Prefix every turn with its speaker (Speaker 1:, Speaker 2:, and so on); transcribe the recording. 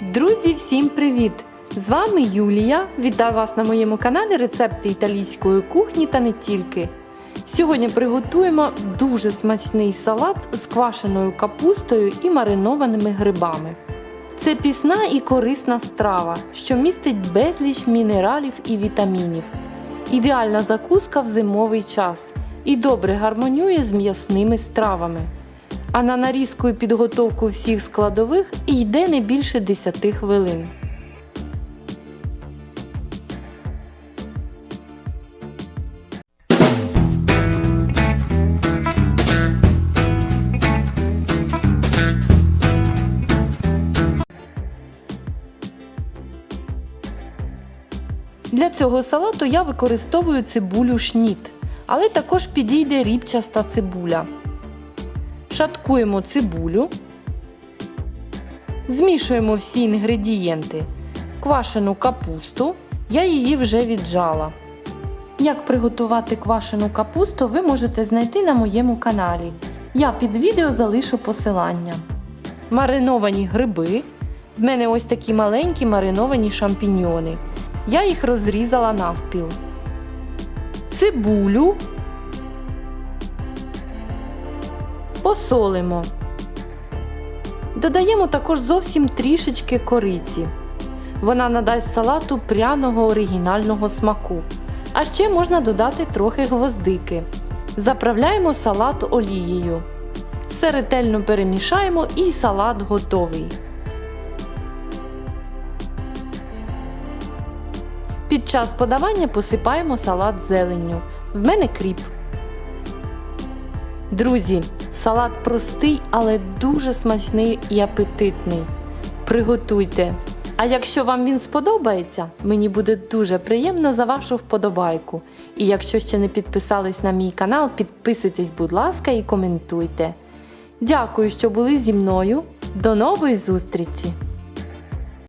Speaker 1: Друзі, всім привіт! З вами Юлія. Вітаю вас на моєму каналі рецепти італійської кухні та не тільки. Сьогодні приготуємо дуже смачний салат з квашеною капустою і маринованими грибами. Це пісна і корисна страва, що містить безліч мінералів і вітамінів. Ідеальна закуска в зимовий час і добре гармонює з м'ясними стравами. А на нарізку і підготовку всіх складових йде не більше 10 хвилин. Для цього салату я використовую цибулю шніт, але також підійде рібчаста цибуля. Шаткуємо цибулю, змішуємо всі інгредієнти, квашену капусту, я її вже віджала. Як приготувати квашену капусту, ви можете знайти на моєму каналі. Я під відео залишу посилання. Мариновані гриби. В мене ось такі маленькі мариновані шампіньйони. Я їх розрізала навпіл. Цибулю. Посолимо. Додаємо також зовсім трішечки кориці. Вона надасть салату пряного оригінального смаку. А ще можна додати трохи гвоздики. Заправляємо салат олією. Все ретельно перемішаємо і салат готовий. Під час подавання посипаємо салат зеленню. В мене кріп. Друзі, салат простий, але дуже смачний і апетитний. Приготуйте! А якщо вам він сподобається, мені буде дуже приємно за вашу вподобайку. І якщо ще не підписались на мій канал, підписуйтесь, будь ласка, і коментуйте. Дякую, що були зі мною. До нової зустрічі!